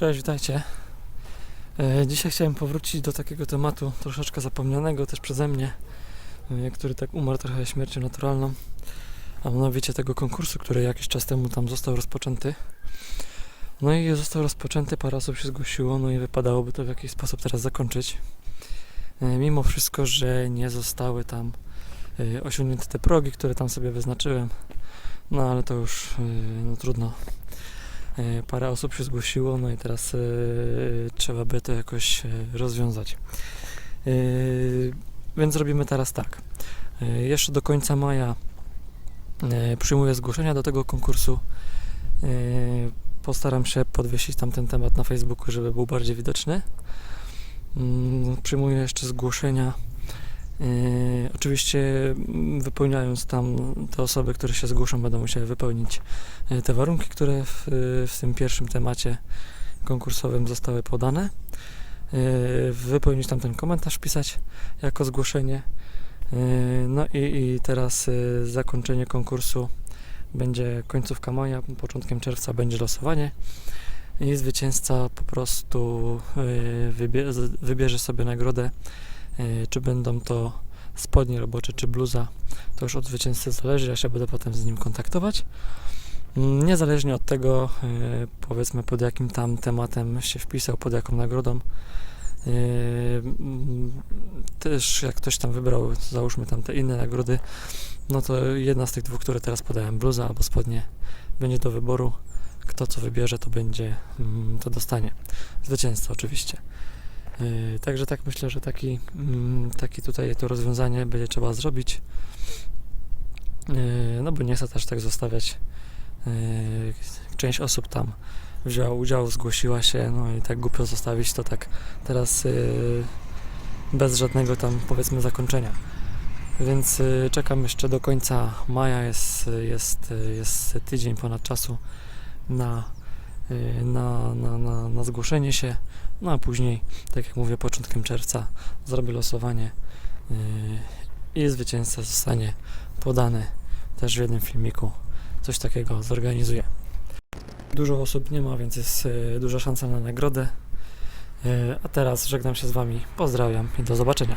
Cześć, witajcie. E, Dzisiaj chciałem powrócić do takiego tematu troszeczkę zapomnianego też przeze mnie, e, który tak umarł trochę śmiercią naturalną, a mianowicie tego konkursu, który jakiś czas temu tam został rozpoczęty. No i został rozpoczęty, parę osób się zgłosiło, no i wypadałoby to w jakiś sposób teraz zakończyć. E, Mimo wszystko, że nie zostały tam osiągnięte te progi, które tam sobie wyznaczyłem, no ale to już no, trudno. E, Parę osób się zgłosiło, no i teraz e, trzeba by to jakoś e, rozwiązać. Więc robimy teraz tak. Jeszcze do końca maja przyjmuję zgłoszenia do tego konkursu. Postaram się podwiesić tam ten temat na Facebooku, żeby był bardziej widoczny. Mm, Przyjmuję jeszcze zgłoszenia. E, Oczywiście mm, wypełniając tam te osoby, które się zgłoszą, będą musiały wypełnić e, te warunki, które w, w tym pierwszym temacie konkursowym zostały podane. E, Wypełnić tam ten komentarz, wpisać jako zgłoszenie. E, No i, i teraz e, zakończenie konkursu będzie końcówka maja, początkiem czerwca będzie losowanie i zwycięzca po prostu e, wybierze sobie nagrodę, e, czy będą to spodnie robocze, czy bluza. To już od zwycięzcy zależy, ja się będę potem z nim kontaktować. Mm, Niezależnie od tego, e, powiedzmy pod jakim tam tematem się wpisał, pod jaką nagrodą. E, mm, Też jak ktoś tam wybrał, załóżmy tam te inne nagrody, no to jedna z tych dwóch, które teraz podałem, bluza albo spodnie, będzie do wyboru. Kto co wybierze, to będzie, mm, to dostanie. Zwycięzca oczywiście. E, Także tak myślę, że taki, mm, taki tutaj to rozwiązanie będzie trzeba zrobić. E, No bo nie chcę też tak zostawiać Yy, część osób tam wzięła udział, zgłosiła się, no i tak głupio zostawić to tak teraz bez żadnego tam powiedzmy zakończenia. Więc czekam jeszcze do końca maja, jest, jest, jest tydzień ponad czasu na, na, na, na, na zgłoszenie się, no a później, tak jak mówię, początkiem czerwca zrobię losowanie yy, i zwycięzca zostanie podany też w jednym filmiku coś takiego zorganizuję. Dużo osób nie ma, więc jest e, duża szansa na nagrodę. A teraz żegnam się z Wami. Pozdrawiam i do zobaczenia.